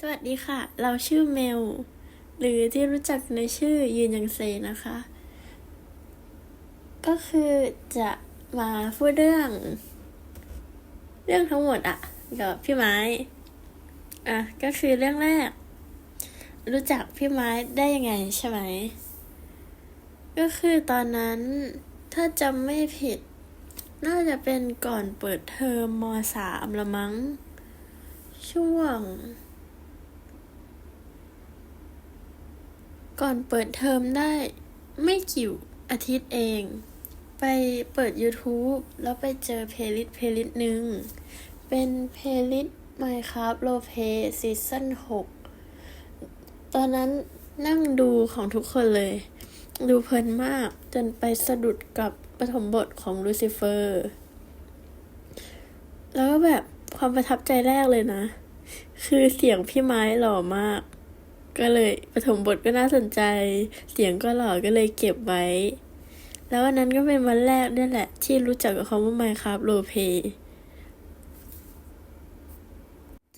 สวัสดีค่ะ เราชื่อเมล หรือที่รู้จักในชื่อยืนยังเซนะคะ ก็คือจะมาพูดเรื่อง เรื่องทั้งหมดอะกับพี่ไม้ อะ ก็คือเรื่องแรก รู้จักพี่ไม้ได้ยังไงใช่ไหม ก็คือตอนนั้นถ้าจำไม่ผิด น่าจะเป็นก่อนเปิดเทอมมสามละมั้ง ช่วง ก่อนเปิดเทอมได้ไม่กี่อาทิตย์เอง ไปเปิด YouTube แล้วไปเจอเพลย์ลิสต์เพลย์ลิสต์หนึ่ง เป็นเพลย์ลิสต์ Minecraft Roleplay Season 6 ตอนนั้นนั่งดูของทุกคนเลย ดูเพลินมากจนไปสะดุดกับปฐมบทของลูซิเฟอร์ แล้วก็แบบความประทับใจแรกเลยนะ คือเสียงพี่ไม้หล่อมาก ก็เลยปฐมบทก็น่าสนใจ เสียงก็หล่อก็เลยเก็บไว้ แล้ววันนั้นก็เป็นวันแรกด้วยแหละ ที่รู้จักกับคำว่า Minecraft Roleplay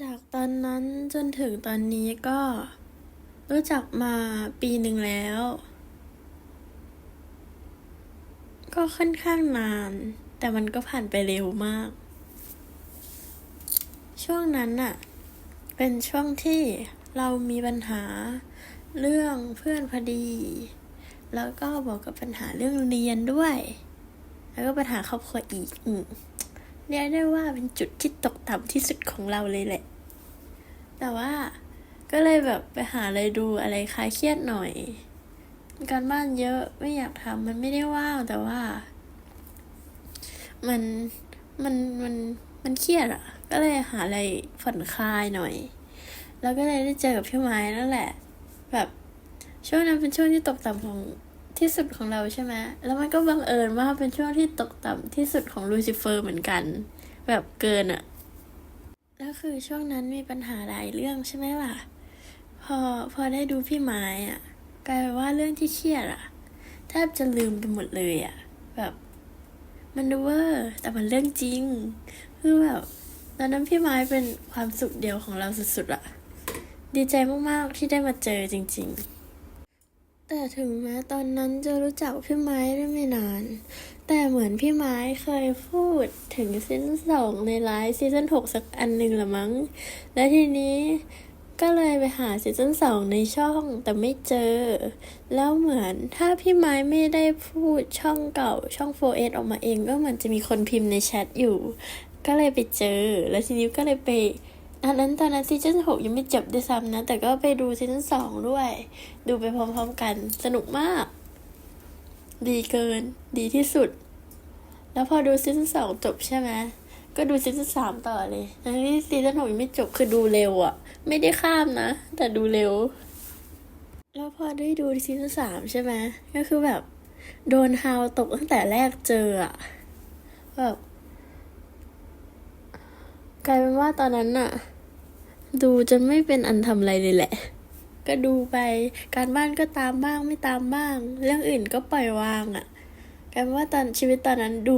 จากตอนนั้นจนถึงตอนนี้ก็ รู้จักมาปีหนึ่งแล้ว ก็ค่อนข้างนาน แต่มันก็ผ่านไปเร็วมาก ช่วงนั้นน่ะเป็นช่วงที่ เรามีปัญหาเรื่องเพื่อนพอดี แล้วก็บอกกับปัญหาเรื่องเรียนด้วย แล้วก็ปัญหาครอบครัวอีกอืเรียกได้ว่าเป็นจุดที่ตกต่ำที่สุดของเราเลยแหละ แต่ว่าก็เลยแบบไปหาอะไรดูอะไรคลายเครียดหน่อย การบ้านเยอะไม่อยากทำมันไม่ได้ว่างแต่ว่า มันมันมันมันเครียดอะก็เลยหาอะไรผ่อนคลายหน่อย แล้วก็เลยได้เจอกับพี่ไม้นั่นแหละ แบบช่วงนั้นเป็นช่วงที่ตกต่ำของที่สุดของเราใช่ไหมแล้วมันก็บังเอิญว่าเป็นช่วงที่ตกต่ำที่สุดของลูซิเฟอร์เหมือนกัน แบบเกินอะแล้วคือช่วงนั้นมีปัญหาหลายเรื่องใช่ไหมล่ะ พอพอได้ดูพี่ไม้อะกลายเป็นว่าเรื่องที่เครียดอะแทบจะลืมไปหมดเลยอะแบบมันดูเวอร์แต่มันเรื่องจริง คือแบบตอนนั้นพี่ไม้เป็นความสุขเดียวของเราสุดๆอะ ดีใจมาก ๆ ที่ได้มาเจอจริง ๆ แต่ถึงแม้ตอนนั้นจะรู้จักพี่ไม้ได้ไม่นาน แต่เหมือนพี่ไม้เคยพูดถึงซีซั่นสองในไลฟ์ซีซั่นหกสักอันหนึ่งละมั้ง และทีนี้ก็เลยไปหาซีซั่นสองในช่องแต่ไม่เจอ แล้วเหมือนถ้าพี่ไม้ไม่ได้พูดช่องเก่าช่อง 4S ออกมาเองก็เหมือนจะมีคนพิมพ์ในแชทอยู่ ก็เลยไปเจอ แล้วทีนี้ก็เลยไป อันนั้นตอนนั้นซีซั่นหกยังไม่จบด้วยซ้ำนะ แต่ก็ไปดูซีซั่นสองด้วย ดูไปพร้อมๆกัน สนุกมาก ดีเกิน ดีที่สุด แล้วพอดูซีซั่นสองจบใช่ไหมก็ดูซีซั่นสามต่อเลยทั้งที่ซีซั่นหกยังไม่จบคือดูเร็วอะไม่ได้ข้ามนะ แต่ดูเร็ว แล้วพอได้ดูซีซั่นสามใช่ไหมก็คือแบบ โดนฮาวตกตั้งแต่แรกเจออะแบบ กลายเป็นว่าตอนนั้นอะดูจนไม่เป็นอันทำอะไรเลยแหละ ก็ดูไปการบ้านก็ตามบ้างไม่ตามบ้าง เรื่องอื่นก็ปล่อยวางอะกลายเป็นว่าตอนชีวิตตอนนั้นดู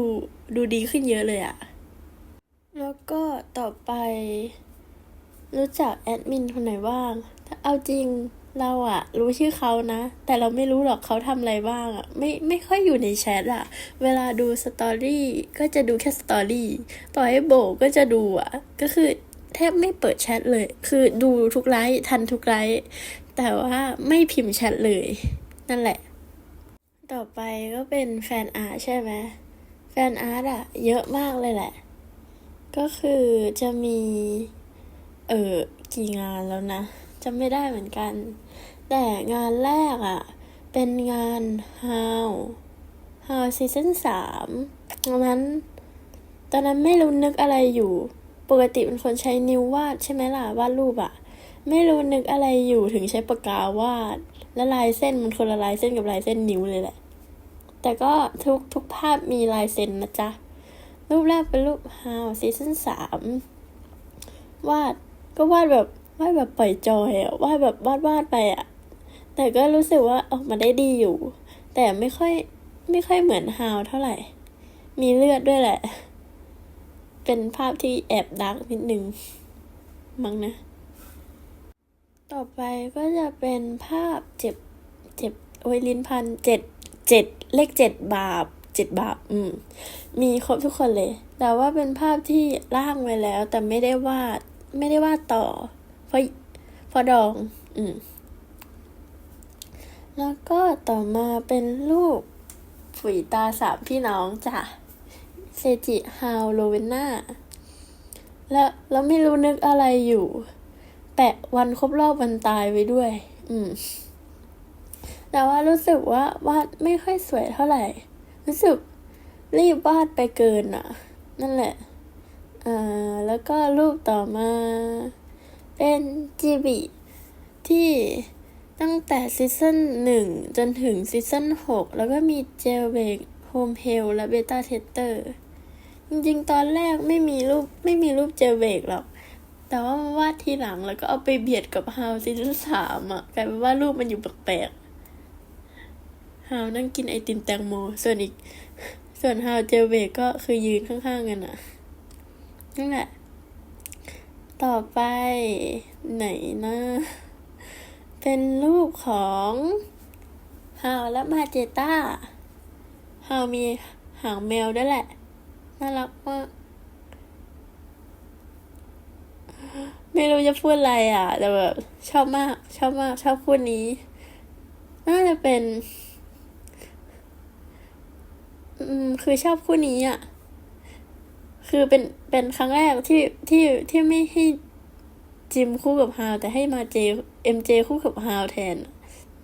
ดูดีขึ้นเยอะเลยอะแล้วก็ต่อไป รู้จักแอดมินคนไหนบ้างถ้าเอาจริง เราอะรู้ชื่อเขานะ แต่เราไม่รู้หรอกเขาทำอะไรบ้างอะไม่ไม่ค่อยอยู่ในแชทอะเวลาดูสตอรี่ก็จะดูแค่สตอรี่ต่อให้โบก็จะดูอะก็คือแทบไม่เปิดแชทเลย คือดูทุกไลฟ์ทันทุกไลฟ์แต่ว่าไม่พิมพ์แชทเลย นั่นแหละ ต่อไปก็เป็นแฟนอาร์ใช่ไหมแฟนอาร์ตอะเยอะมากเลยแหละ ก็คือจะมี เออกี่งานแล้วนะ จำไม่ได้เหมือนกัน แต่งานแรกอะ่ะ เป็นงาน How How ซีซั่นสามตอนนั้น ตอนนั้นไม่รู้นึกอะไรอยู่ ปกติเป็นคนใช้นิ้ววาดใช่ไหมล่ะ วาดรูปอะ่ะ ไม่รู้นึกอะไรอยู่ถึงใช้ปากกาวาด และลายเส้นมันคนละลายเส้นกับลายเส้นนิ้วเลยแหละ แต่ก็ทุกทุกภาพมีลายเส้นนะจ๊ะ รูปแรกเป็นรูป How ซีซั่นสามวาดก็วาดแบบ วาดแบบปล่อยจอยอะวาดแบบวาดวาดไปอะแต่ก็รู้สึกว่าออกมาได้ดีอยู่ แต่ไม่ค่อยไม่ค่อยเหมือนฮาวเท่าไหร่ มีเลือดด้วยแหละ เป็นภาพที่แอบดักนิดนึง มั้งนะ ต่อไปก็จะเป็นภาพเจ็บเจ็บโอ้ยลิ้นพันเจ็ดเจ็ดเลขเจ็ดบาปเจ็ดบาปอืม มีครบทุกคนเลย แต่ว่าเป็นภาพที่ร่างไว้แล้ว แต่ไม่ได้วาดไม่ได้วาดต่อ พราะเพราะดอง อืม แล้วก็ต่อมาเป็นรูปฝุยตาสามพี่น้องจ้ะเซจิฮาวโลเวนนาแล้วแล้วไม่รู้นึกอะไรอยู่ แปะวันครบรอบวันตายไว้ด้วย อืม แต่ว่ารู้สึกว่าวาดไม่ค่อยสวยเท่าไหร่ รู้สึกรีบวาดไปเกินอะ นั่นแหละ อ่า แล้วก็รูปต่อมา เป็นจีบิที่ตั้งแต่ซีซั่นหนึ่งจนถึงซีซั่นหกแล้วก็มีเจลเบกโฮมเฮลและเบต้าเทสเตอร์ จริงๆ ตอนแรกไม่มีรูปไม่มีรูปเจลเบกหรอก แต่ว่าวาดทีหลังแล้วก็เอาไปเบียดกับฮาวซีซั่นสามอะกลายเป็นว่ารูปมันอยู่แปลกๆฮาวนั่งกินไอติมแตงโม ส่วนอีก ส่วนฮาวเจลเบกก็คือยืนข้างๆกันอะนั่นแหละ ต่อไปไหนนะ เป็นรูปของฮาวและมาเจต้าฮาวมีหางแมวด้วยแหละ น่ารักมาก ไม่รู้จะพูดอะไรอะ แต่แบบชอบมาก ชอบมาก ชอบคู่นี้ น่าจะเป็น อืม คือชอบคู่นี้อะ คือเป็นเป็นครั้งแรกที่ที่ที่ไม่ให้จิมคู่กับฮาวแต่ให้มาเจเอ็มเจคู่กับฮาวแทน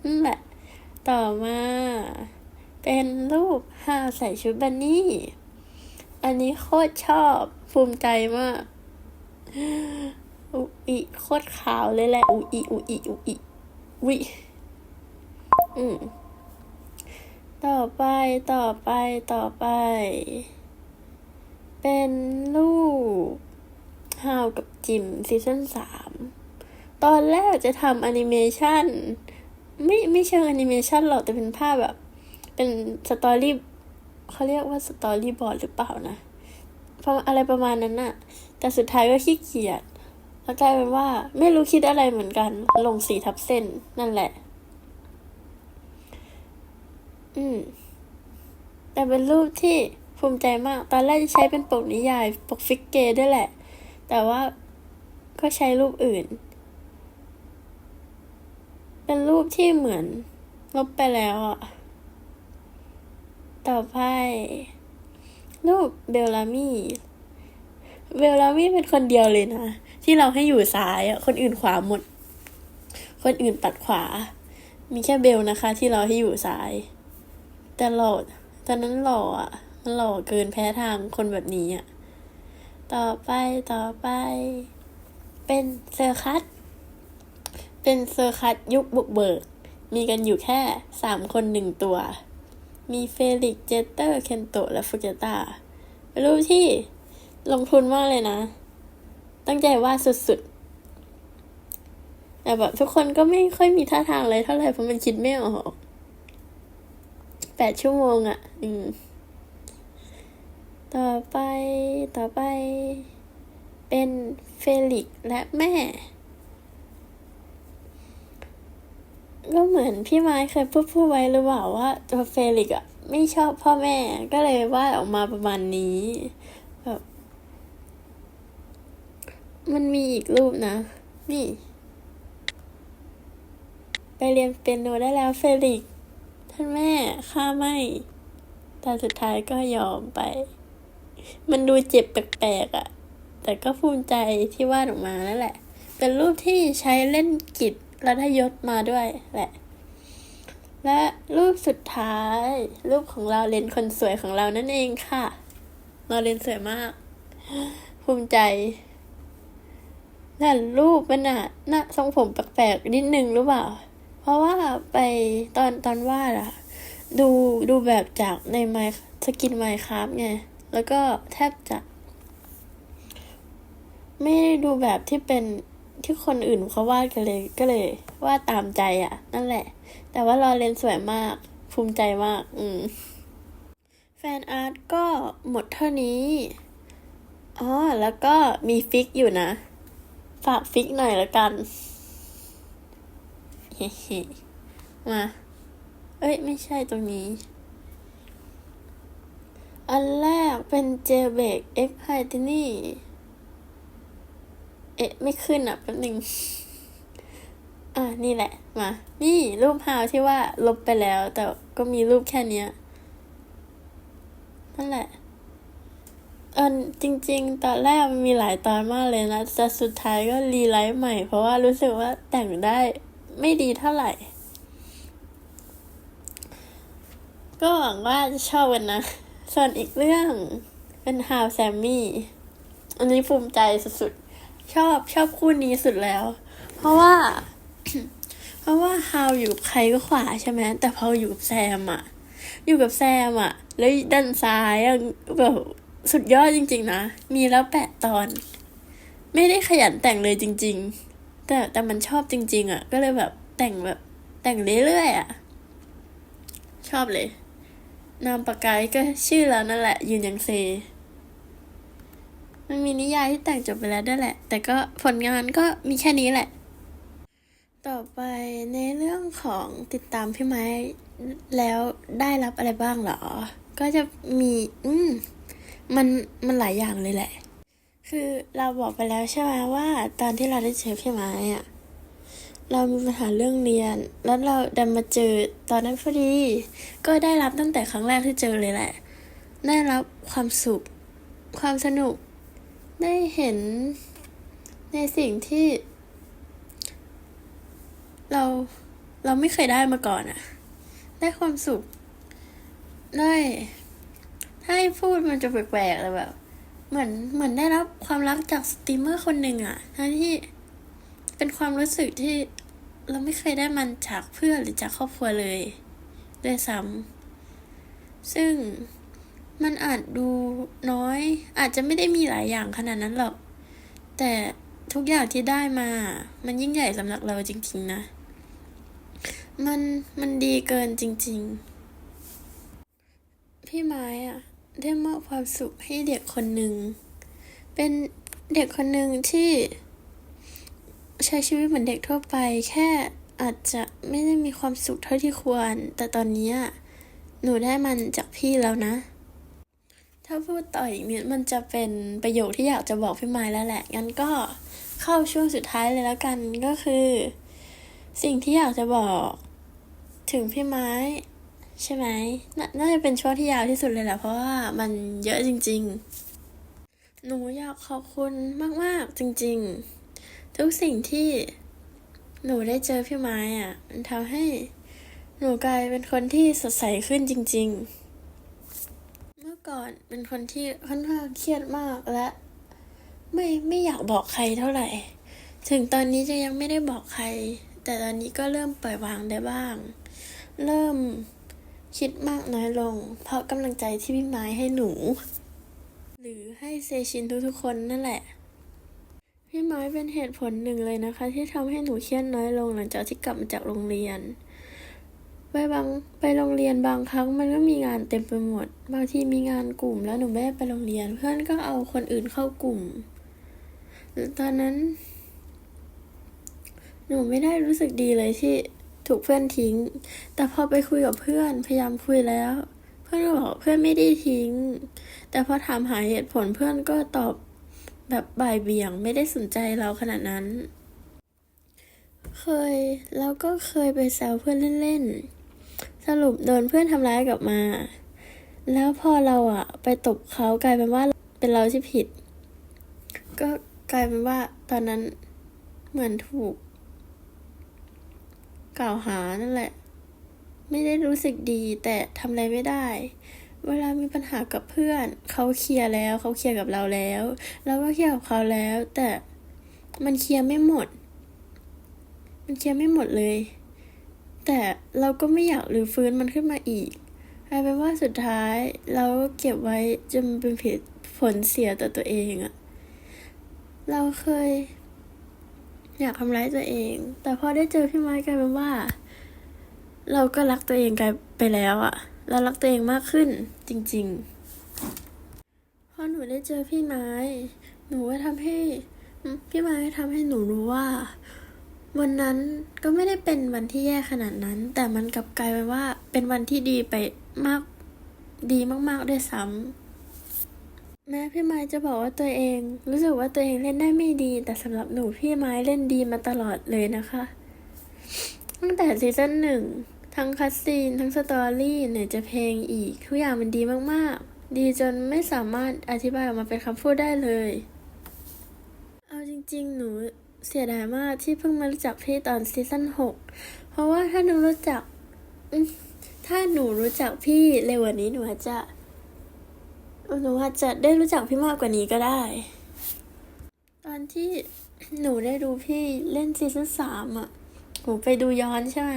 นั่นแหละ ต่อมา เป็นรูปฮาวใส่ชุดบันนี่ อันนี้โคตรชอบภูมิใจมากอุอิโคตรขาวเลยแหละอุอิอุอิอุอิวิอืมต่อไปต่อไปต่อไป เป็นรูปฮาวกับจิมซีซั่นสามตอนแรกจะทำแอนิเมชันไม่ไม่เชิงแอนิเมชันหรอกแต่เป็นภาพแบบ เป็นสตอรี่เขาเรียกว่าสตอรี่บอร์ดหรือเปล่านะเพราะอะไรประมาณนั้นน่ะ แต่สุดท้ายก็ขี้เกียจแล้วกลายเป็นว่าไม่รู้คิดอะไรเหมือนกัน ลงสีทับเส้นนั่นแหละ อืม แต่เป็นรูปที่ ภูมิใจมาก ตอนแรกจะใช้เป็นปกนิยาย ปกฟิกเกด้วยแหละ แต่ว่าก็ใช้รูปอื่น เป็นรูปที่เหมือนลบไปแล้วอะ ต่อไป รูปเบลลามี่เบลลามี่เป็นคนเดียวเลยนะ ที่เราให้อยู่ซ้ายอะ คนอื่นขวาหมด คนอื่นปัดขวา มีแค่เบลนะคะ ที่เราให้อยู่ซ้าย แต่หล่อตอนนั้นหล่ออะ หล่อเกินแพ้ทางคนแบบนี้อะ ต่อไปต่อไป เป็นเซอร์คัส เป็นเซอร์คัสยุคบุกเบิก มีกันอยู่แค่สามคนหนึ่งตัว มีเฟลิกเจเตอร์ เคนโตะและฟูเจต้าเป็นรูปที่ลงทุนมากเลยนะ ตั้งใจว่าสุดๆ แต่แบบทุกคนก็ไม่ค่อยมีท่าทางอะไรเท่าไหร่เพราะมันคิดไม่ออกแปดชั่วโมงอะ่ะ อืม ต่อไปต่อไป เป็นเฟลิกและแม่ ก็เหมือนพี่ไม้เคยพูดพูดไว้หรือเปล่าว่าตัวเฟลิกอะไม่ชอบพ่อแม่ก็เลยวาดออกมาประมาณนี้แบบมันมีอีกรูปนะ นี่ ไปเรียนเปียโนได้แล้วเฟลิกท่านแม่ข้าไม่แต่สุดท้ายก็ยอมไป มันดูเจ็บแปลกๆอะ่ะ แต่ก็ภูมิใจที่วาดออกมานั่นแหละ เป็นรูปที่ใช้เล่นกิจรัฐยศมาด้วยแหละ และรูปสุดท้าย รูปของเราเลนคนสวยของเรานั่นเองค่ะ เราเลนสวยมาก ภูมิใจแต่รูปมันอะหน้าทรงผมแปลกๆนิดนึงหรือเปล่า เพราะว่าไปตอนตอนวาดอะดูดูแบบจากในไมสกินไมค์ครับไง แล้วก็แทบจะ ไม่ได้ดูแบบที่เป็นที่คนอื่นเขาวาดกันเลย ก็เลย วาดตามใจอะ่ะ นั่นแหละ แต่ว่าลอเรนสวยมาก ภูมิใจมาก อืม แฟนอาร์ตก็หมดเท่านี้อ๋อแล้วก็มีฟิกอยู่นะ ฝากฟิกหน่อยละกันเฮ้มา เอ้ย ไม่ใช่ตรงนี้ อันแรกเป็นเจเบกเอ็กไฮตินี่เอ๊ะ ไม่ขึ้นอะแป๊บหนึงอะ นี่แหละ มา นี่รูปฮาวที่ว่าลบไปแล้ว แต่ก็มีรูปแค่เนี้ย นั่นแหละเออจริง ๆ ตอนแรกมันมีหลายตอนมากเลยนะ แต่สุดท้ายก็รีไลท์ใหม่ เพราะว่ารู้สึกว่าแต่งได้ไม่ดีเท่าไหร่ ก็หวังว่าจะชอบกันนะ ส่วนอีกเรื่องเป็นฮาวแซมมี่อันนี้ภูมิใจสุดๆ ชอบชอบคู่นี้สุดแล้ว เพราะว่า เพราะว่าฮาวอยู่กับใครก็ขวาใช่ไหมแต่พออยู่กับแซมอะอยู่กับแซมอะแล้วด้านซ้ายอะแบบสุดยอดจริง ๆ นะ มีแล้วแปดตอน ไม่ได้ขยันแต่งเลยจริง ๆ แต่แต่มันชอบจริง ๆอะก็เลยแบบแต่งแบบแต่งเรื่อยๆอะชอบเลย นามปากกายก็ชื่อแล้วนั่นแหละยืนยังเซ มันมีนิยายที่แต่งจบไปแล้วด้วยแหละ แต่ก็ผลงานก็มีแค่นี้แหละ ต่อไปในเรื่องของติดตามพี่ไม้แล้วได้รับอะไรบ้างเหรอ ก็จะมี อืม มันมันหลายอย่างเลยแหละ คือเราบอกไปแล้วใช่ไหมว่า ตอนที่เราได้เจอพี่ไม้อะ เรามีปัญหาเรื่องเรียน แล้วเราดันมาเจอตอนนั้นพอดี ก็ได้รับตั้งแต่ครั้งแรกที่เจอเลยแหละ ได้รับความสุข ความสนุก ได้เห็นในสิ่งที่ เราเราไม่เคยได้มาก่อนอะได้ความสุข ได้ถ้าให้พูดมันจะแปลกๆเลยแบบ เหมือนเหมือนได้รับความรักจากสตรีมเมอร์คนหนึ่งอะทั้งที่ เป็นความรู้สึกที่เราไม่เคยได้มันจากเพื่อนหรือจากครอบครัวเลยด้วยซ้ำซึ่งมันอาจดูน้อย อาจจะไม่ได้มีหลายอย่างขนาดนั้นหรอก แต่ทุกอย่างที่ได้มา มันยิ่งใหญ่สำหรับเราจริง ๆ นะ มันมันดีเกินจริง ๆ พี่ไม้อะได้มอบความสุขให้เด็กคนหนึ่ง เป็นเด็กคนหนึ่งที่ ใช้ชีวิตเหมือนเด็กทั่วไป แค่อาจจะไม่ได้มีความสุขเท่าที่ควร แต่ตอนนี้หนูได้มันจากพี่แล้วนะ ถ้าพูดต่ออีกนิดมันจะเป็นประโยคที่อยากจะบอกพี่ไม้แล้วแหละ งั้นก็เข้าช่วงสุดท้ายเลยแล้วกันก็คือ สิ่งที่อยากจะบอก ถึงพี่ไม้ ใช่ไหมนน่าจะเป็นช่วงที่ยาวที่สุดเลยแหละเพราะว่ามันเยอะจริง ๆ หนูอยากขอบคุณมาก ๆ จริง ๆ ทุกสิ่งที่หนูได้เจอพี่ไม้อะ มันทำให้หนูกลายเป็นคนที่สดใสขึ้นจริง ๆ เมื่อก่อนเป็นคนที่ค่อนข้างเครียดมากและ ไม่ไม่อยากบอกใครเท่าไหร่ ถึงตอนนี้จะยังไม่ได้บอกใคร แต่ตอนนี้ก็เริ่มปล่อยวางได้บ้าง เริ่มคิดมากน้อยลง เพราะกำลังใจที่พี่ไม้ให้หนู หรือให้เซชินทุกๆคนนั่นแหละ พี่ไม้เป็นเหตุผลหนึ่งเลยนะคะ ที่ทำให้หนูเครียดน้อยลงหลังจากที่กลับมาจากโรงเรียน ไปบางไปโรงเรียนบางครั้งมันก็มีงานเต็มไปหมด บางทีมีงานกลุ่มแล้วหนูไม่ได้ไปโรงเรียน เพื่อนก็เอาคนอื่นเข้ากลุ่มตอนนั้น หนูไม่ได้รู้สึกดีเลยที่ถูกเพื่อนทิ้ง แต่พอไปคุยกับเพื่อนพยายามคุยแล้ว เพื่อนก็บอกเพื่อนไม่ได้ทิ้ง แต่พอถามหาเหตุผลเพื่อนก็ตอบ แบบบ่ายเบี่ยงไม่ได้สนใจเราขนาดนั้น เคยแล้วก็เคยไปแซวเพื่อนเล่นๆ สรุปโดนเพื่อนทำร้ายกลับมา แล้วพอเราอะไปตบเขากลายเป็นว่าเป็นเราที่ผิด ก็กลายเป็นว่าตอนนั้นเหมือนถูก กล่าวหานั่นแหละ ไม่ได้รู้สึกดีแต่ทำอะไรไม่ได้ เวลามีปัญหากับเพื่อนเขาเคลียร์แล้วเขาเคลียร์กับเราแล้วเราก็เคลียร์กับเขาแล้ว แต่มันเคลียร์ไม่หมด มันเคลียร์ไม่หมดเลย แต่เราก็ไม่อยากหรือฟื้นมันขึ้นมาอีกกลายเป็นว่าสุดท้ายเราก็เก็บไว้จนเป็นผลผลเสียต่อตัวเองอะเราเคย อยากทำร้ายตัวเอง แต่พอได้เจอพี่ไม้กลายเป็นว่า เราก็รักตัวเองกลายไปแล้วอะ เรารักตัวเองมากขึ้นจริงๆ พอหนูได้เจอพี่ไม้ หนูก็ทำให้ พี่ไม้ทำให้หนูรู้ว่า วันนั้นก็ไม่ได้เป็นวันที่แย่ขนาดนั้น แต่มันกลับกลายเป็นว่าเป็นวันที่ดีไปมากดีมากๆด้วยซ้ำแม้พี่ไม้จะบอกว่าตัวเอง รู้สึกว่าตัวเองเล่นได้ไม่ดี แต่สำหรับหนูพี่ไม้เล่นดีมาตลอดเลยนะคะ ตั้งแต่ซีซั่นหนึ่ง ทั้งคัสซีน ทั้งสตอรี่ไหนจะเพลงอีก ทุกอย่างมันดีมากๆ ดีจนไม่สามารถอธิบายออกมาเป็นคำพูดได้เลย เอาจริงๆ หนูเสียดายมากที่เพิ่งมารู้จักพี่ตอนซีซั่นหกเพราะว่าถ้าหนูรู้จัก ถ้าหนูรู้จักพี่เร็วกว่านี้หนูอาจจะหนูอาจจะได้รู้จักพี่มากกว่านี้ก็ได้ ตอนที่หนูได้ดูพี่เล่นซีซั่นสามอะ หนูไปดูย้อนใช่ไหม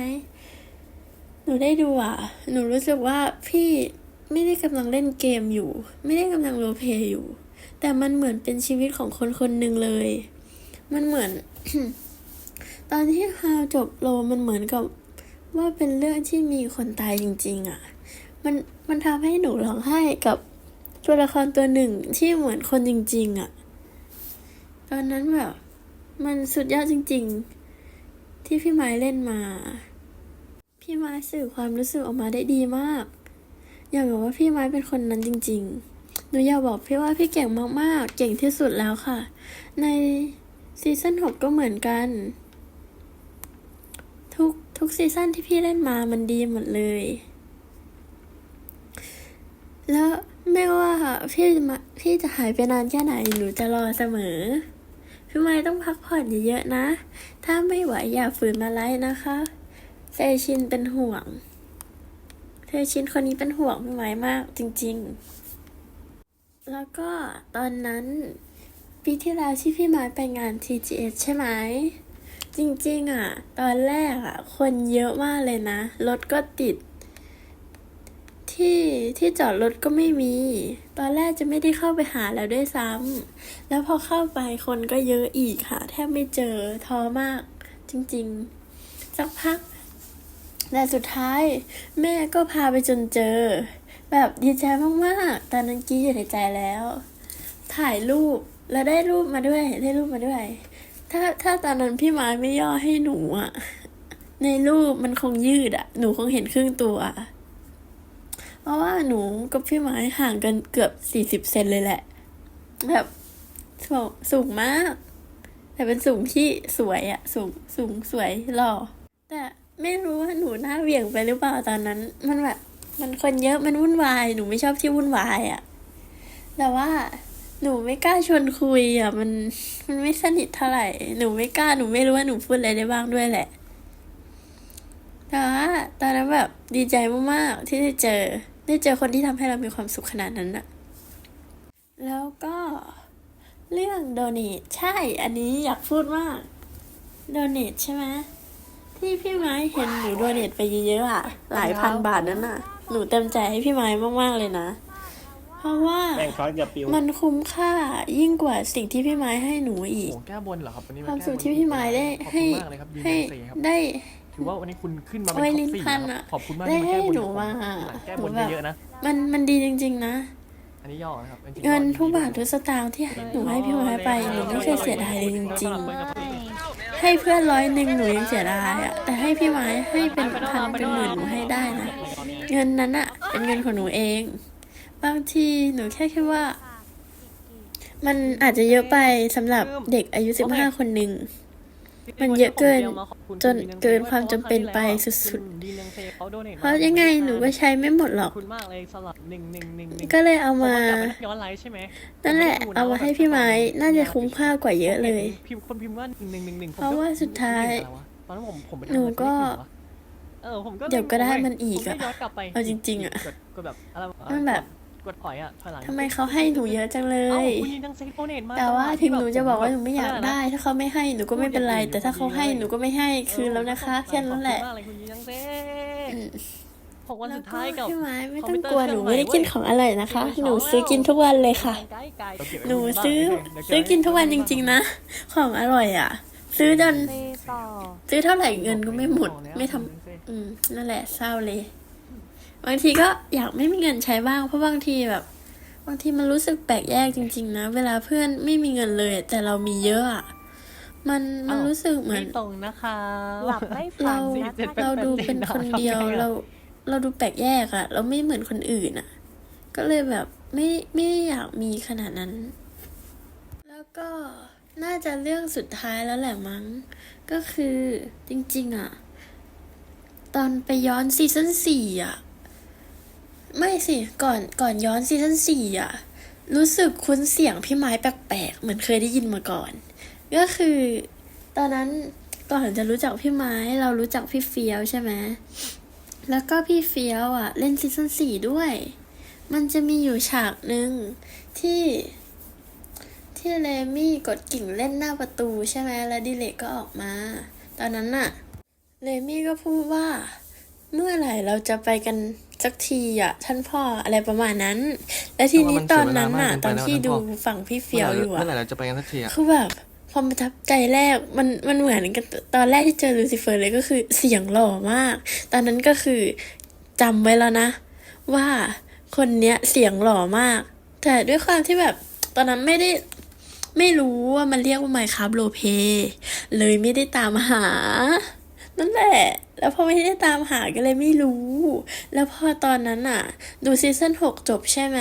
หนูได้ดูอะ หนูรู้สึกว่าพี่ไม่ได้กำลังเล่นเกมอยู่ ไม่ได้กำลังโรเพย์อยู่ แต่มันเหมือนเป็นชีวิตของคนคนหนึ่งเลย มันเหมือน ตอนที่ฮาวจบโลมันเหมือนกับว่าเป็นเรื่องที่มีคนตายจริง ๆ อะ มันมันทำให้หนูร้องไห้กับตัวละครตัวหนึ่งที่เหมือนคนจริง ๆ อะ ตอนนั้นแบบ มันสุดยอดจริง ๆ ที่พี่ไม้เล่นมา พี่ไม้สื่อความรู้สึกออกมาได้ดีมาก อย่างกับว่าพี่ไม้เป็นคนนั้นจริง ๆ หนูอยากบอกพี่ว่าพี่เก่งมากๆ เก่งที่สุดแล้วค่ะ ในซีซั่นหกก็เหมือนกัน ทุกทุกซีซั่นที่พี่เล่นมามันดีหมดเลย แล้วไม่ว่าพี่จะมาพี่จะหายไปนานแค่ไหนหนูจะรอเสมอพี่ไม้ต้องพักผ่อนเยอะๆนะ ถ้าไม่ไหวอย่าฝืนมาไล่นะคะ เซชินเป็นห่วง เซชินคนนี้เป็นห่วงพี่ไม้มากจริง ๆ แล้วก็ตอนนั้น ปีที่แล้วที่พี่ไม้ไปงาน TGS ใช่ไหม จริง ๆ อะ ตอนแรกอะ คนเยอะมากเลยนะ รถก็ติด ที่ที่จอดรถก็ไม่มี ตอนแรกจะไม่ได้เข้าไปหาแล้วด้วยซ้ำแล้วพอเข้าไปคนก็เยอะอีกค่ะ แทบไม่เจอท้อมาก จริง ๆ สักพัก แต่สุดท้ายแม่ก็พาไปจนเจอ แบบดีใจมากๆ ตอนนั้นกี้อยู่ในใจแล้ว ถ่ายรูปแล้วได้รูปมาด้วย ได้รูปมาด้วย ถ้าถ้าตอนนั้นพี่ไม้ไม่ย่อให้หนูอะในรูปมันคงยืดอะหนูคงเห็นครึ่งตัว เพราะว่าหนูกับพี่ไม้ห่างกันเกือบสี่สิบเซนเลยแหละ แบบสูงสูงมาก แต่เป็นสูงที่สวยอะสูงสูงสวยหล่อแต่ ไม่รู้ว่าหนูหน้าเหวี่ยงไปหรือเปล่าตอนนั้น มันแบบ มันคนเยอะมันวุ่นวายหนูไม่ชอบที่วุ่นวายอะแต่ว่าหนูไม่กล้าชวนคุยอะ มันมันไม่สนิทเท่าไหร่ หนูไม่กล้าหนูไม่รู้ว่าหนูพูดอะไรได้บ้างด้วยแหละแต่ว่าตอนนั้นแบบดีใจมากๆที่ได้เจอ ได้เจอคนที่ทำให้เรามีความสุขขนาดนั้นอะแล้วก็เรื่องโดเนทใช่ อันนี้อยากพูดมากโดเนทใช่ไหม ที่พี่ไม้เห็นหนูโดเนทไปเยอะๆอะหลายพันบาทนั้นอะหนูเต็มใจให้พี่ไม้มากๆเลยนะ เพราะว่าแม่งคอสกับปิวมันคุ้มค่ายิ่งกว่าสิ่งที่พี่ไม้ให้หนูอีก โอ้แก้บนเหรอครับวันนี้ความแก้สุขบนที่พี่ไม้ได้ขอบให้คุณมากเลยครับยืนให้ยันเสียครับได้ ถือว่าวันนี้คุณขึ้นมาโอ้เป็นยท็อลิ้ปนสี่พันนะคอะรับขอบคุณมากได้ที่มาแก้บนให้หนูผมมาแก้หนูบนแบบเยอะๆนะ มันมันดีจริง ๆ นะ อันนี้ย่อนะครับจริงๆเงินย่อทุกบาทดีทุกสตางค์ที่หนูให้พี่ไม้ไปหนูไม่เคยเสียดายเลยจริงๆๆ ให้เพื่อนร้อยหนึ่งหนูยังเสียดายอะแต่ให้พี่ไม้ให้เป็นพันเป็นหมื่นหนูให้ได้นะ เงินนั้นอะเป็นเงินของหนูเอง บางทีหนูแค่คิดว่า มันอาจจะเยอะไปสำหรับเด็กอายุสิบห้าคนหนึ่ง มันเยอะเกิน จนเกินความจำเป็นไปสุดๆ เพราะยังไงหนูก็ใช้ไม่หมดหรอกหนึ่งหนึ่งหนึ่งก็เลยเอามาย้อนไลฟ์ใช่ไหมนั่นแหละ เอามาให้พี่ไม้ น่าจะคุ้มค่ากว่าเยอะเลยพิมพ์คนพิมพ์ว่าหนึ่งหนึ่งหนึ่งเพราะว่าสุดท้าย หนูก็เดี๋ยวก็ได้มันอีกอะผมย้อนกลับไปเอาจริงๆอะกดกดแบบอะไรวะมันแบบ กดถอยอะถอยหลังทำไมเขาให้หนูเยอะจังเลเอ้าย คุณยินทั้งเซ็กโปเนตมาแต่ว่าจังหะถึงหนูจะบอกว่าหแนูไม่อยากเะได้ ถ้าเขาไม่ให้หนูก็ไม่เป็นไร แต่ถ้าเขาให้หนูก็ไม่ให้คืนแล้วนะคะ แค่นั้นแหละขอบคุณมากเลยคุณยินทั้งเซ็กอืมหกวันแล้วสุดก็ท้ายกับ พี่ไม้ไม่คอต้มองพิวเตอร์กลัวเครื่หนูองไม่ได้ใหม่กินเว้ยของอร่อยนะคะกินหนูของซื้อกินทุกวันเลยค่ะ ไกลไกลหนูซื้อซื้อกินทุกวันจริง ๆ นะ ของอร่อยอะ ซื้อจนไปต่อ ซื้อเท่าไหร่เงินก็ไม่หมด ไม่ทำอืมนั่นแหละเศร้าเลย บางทีก็อยากไม่มีเงินใช้บ้าง เพราะบางทีแบบ บางทีมันรู้สึกแปลกแยกจริง ๆ นะ เวลาเพื่อนไม่มีเงินเลย แต่เรามีเยอะอะมันมันอ้าวรู้สึกเหมืไม่อนตรงนะคะหลับไม่ฝัเรานสี่นะเจ็ดคะแปดเราดูเป็นคนเดียวทำไงอะเรา เราดูแปลกแยกอะเราไม่เหมือนคนอื่นอะก็เลยแบบไม่ไม่อยากมีขนาดนั้น แล้วก็น่าจะเรื่องสุดท้ายแล้วแหละมั้ง ก็คือจริง ๆอะตอนไปย้อนซีซั่นสี่อะ ไม่สิ ก่อนก่อนย้อนซีซั่นสี่อะรู้สึกคุ้นเสียงพี่ไม้แปลกๆ เหมือนเคยได้ยินมาก่อน ก็คือ ตอนนั้นก่อนจะรู้จักพี่ไม้เรารู้จักพี่เฟียวใช่ไหมแล้วก็พี่เฟียวอะเล่นซีซั่นสี่ด้วย มันจะมีอยู่ฉากหนึ่งที่ที่เลมี่กดกิ่งเล่นหน้าประตูใช่ไหมแล้วดิเลกก็ออกมา ตอนนั้นน่ะ เลมี่ก็พูดว่า เมื่อไหร่เราจะไปกันสักทีอะ ท่านพ่ออะไรประมาณนั้น และทีนี้ตอนนั้นน่ะ ตอนที่ดูฝั่งพี่เฟียวอยู่อะเมื่อไหร่เราจะไปกันสักทีอะคือแบบความประทับใจแรกมันมันเหมือนกันตอนแรกที่เจอลูซิเฟอร์เลยก็คือเสียงหล่อมาก ตอนนั้นก็คือจำไว้แล้วนะ ว่าคนเนี้ยเสียงหล่อมาก แต่ด้วยความที่แบบตอนนั้นไม่ได้ไม่รู้ว่ามันเรียกว่าไมค์ครับโลเพเลยไม่ได้ตามหา นั่นแหละ แล้วพอไม่ได้ตามหาก็เลยไม่รู้ แล้วพอตอนนั้นอะดูซีซั่นหกจบใช่ไหม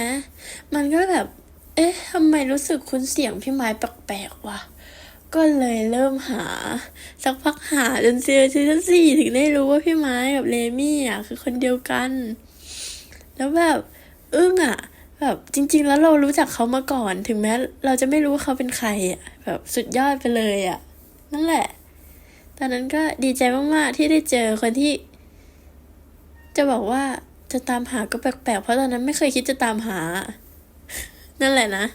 มันก็แบบ เอ๊ะทำไมรู้สึกคุ้นเสียงพี่ไม้แปลกๆวะก็เลยเริ่มหา สักพักหาจนเจอซีซั่นสี่ถึงได้รู้ว่าพี่ไม้กับเลมี่อะคือคนเดียวกัน แล้วแบบอึ้งอะ แบบจริง ๆ แล้วเรารู้จักเขามาก่อน ถึงแม้เราจะไม่รู้ว่าเขาเป็นใครอะแบบสุดยอดไปเลยอะ นั่นแหละ ตอนนั้นก็ดีใจมาก ๆ ที่ได้เจอคนที่ จะบอกว่าจะตามหาก็แปลก ๆ เพราะตอนนั้นไม่เคยคิดจะตามหา นั่นแหละนะ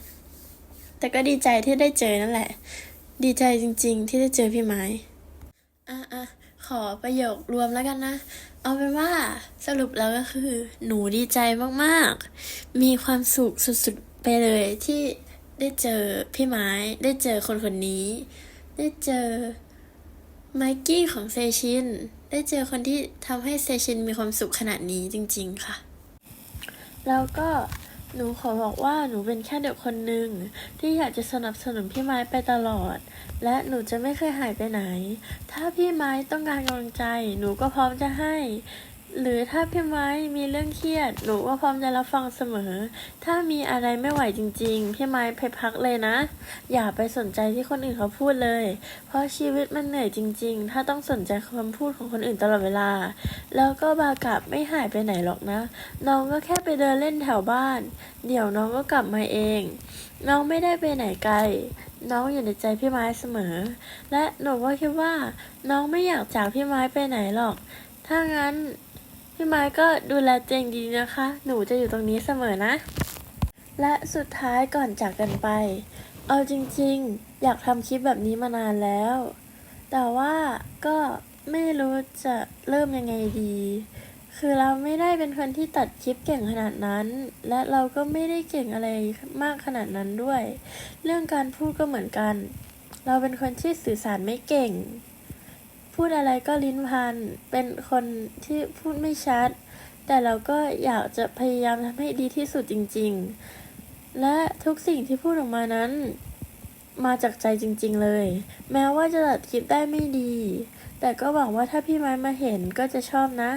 แต่ก็ดีใจที่ได้เจอนั่นแหละ ดีใจจริง ๆ ที่ได้เจอพี่ไม้อะอะขอประโยครวมแล้วกันนะ เอาเป็นว่าสรุปแล้วก็คือ หนูดีใจมาก ๆ มีความสุขสุด ๆ ไปเลยที่ได้เจอพี่ไม้ ได้เจอคนคนนี้ ได้เจอ ไมกี้ของเซชิน ได้เจอคนที่ทำให้เซชินมีความสุขขนาดนี้จริงๆค่ะ แล้วก็หนูขอบอกว่าหนูเป็นแค่เด็กคนหนึ่งที่อยากจะสนับสนุนพี่ไม้ไปตลอด และหนูจะไม่เคยหายไปไหน ถ้าพี่ไม้ต้องการกำลังใจ หนูก็พร้อมจะให้ หรือถ้าพี่ไม้มีเรื่องเครียด หนูก็พร้อมจะรับฟังเสมอ ถ้ามีอะไรไม่ไหวจริง ๆ พี่ไม้ไปพักเลยนะ อย่าไปสนใจที่คนอื่นเขาพูดเลย เพราะชีวิตมันเหนื่อยจริง ๆ ถ้าต้องสนใจคำพูดของคนอื่นตลอดเวลา แล้วก็บากลับไม่หายไปไหนหรอกนะ น้องก็แค่ไปเดินเล่นแถวบ้าน เดี๋ยวน้องก็กลับมาเอง น้องไม่ได้ไปไหนไกล น้องอยู่ในใจพี่ไม้เสมอ และหนูก็คิดว่า น้องไม่อยากจากพี่ไม้ไปไหนหรอก ถ้างั้น พี่ไม้ก็ดูแลเจงดีนะคะ หนูจะอยู่ตรงนี้เสมอนะ และสุดท้ายก่อนจากกันไป เอาจริงๆ อยากทำคลิปแบบนี้มานานแล้ว แต่ว่าก็ไม่รู้จะเริ่มยังไงดี คือเราไม่ได้เป็นคนที่ตัดคลิปเก่งขนาดนั้น และเราก็ไม่ได้เก่งอะไรมากขนาดนั้นด้วย เรื่องการพูดก็เหมือนกัน เราเป็นคนที่สื่อสารไม่เก่ง พูดอะไรก็ลิ้นพัน เป็นคนที่พูดไม่ชัด แต่เราก็อยากจะพยายามทำให้ดีที่สุดจริง ๆ และทุกสิ่งที่พูดออกมานั้น มาจากใจจริง ๆ เลย แม้ว่าจะตัดคลิปได้ไม่ดี แต่ก็หวังว่าถ้าพี่ไม้มาเห็นก็จะชอบนะ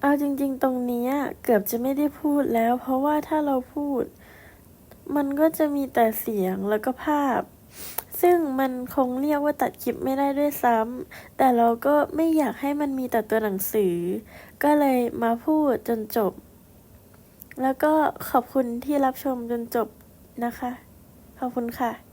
เอาจริง ๆ ตรงนี้เกือบจะไม่ได้พูดแล้ว เพราะว่าถ้าเราพูด มันก็จะมีแต่เสียงแล้วก็ภาพ ซึ่งมันคงเรียกว่าตัดคลิปไม่ได้ด้วยซ้ำ แต่เราก็ไม่อยากให้มันมีแต่ตัวหนังสือ ก็เลยมาพูดจนจบ แล้วก็ขอบคุณที่รับชมจนจบนะคะ ขอบคุณค่ะ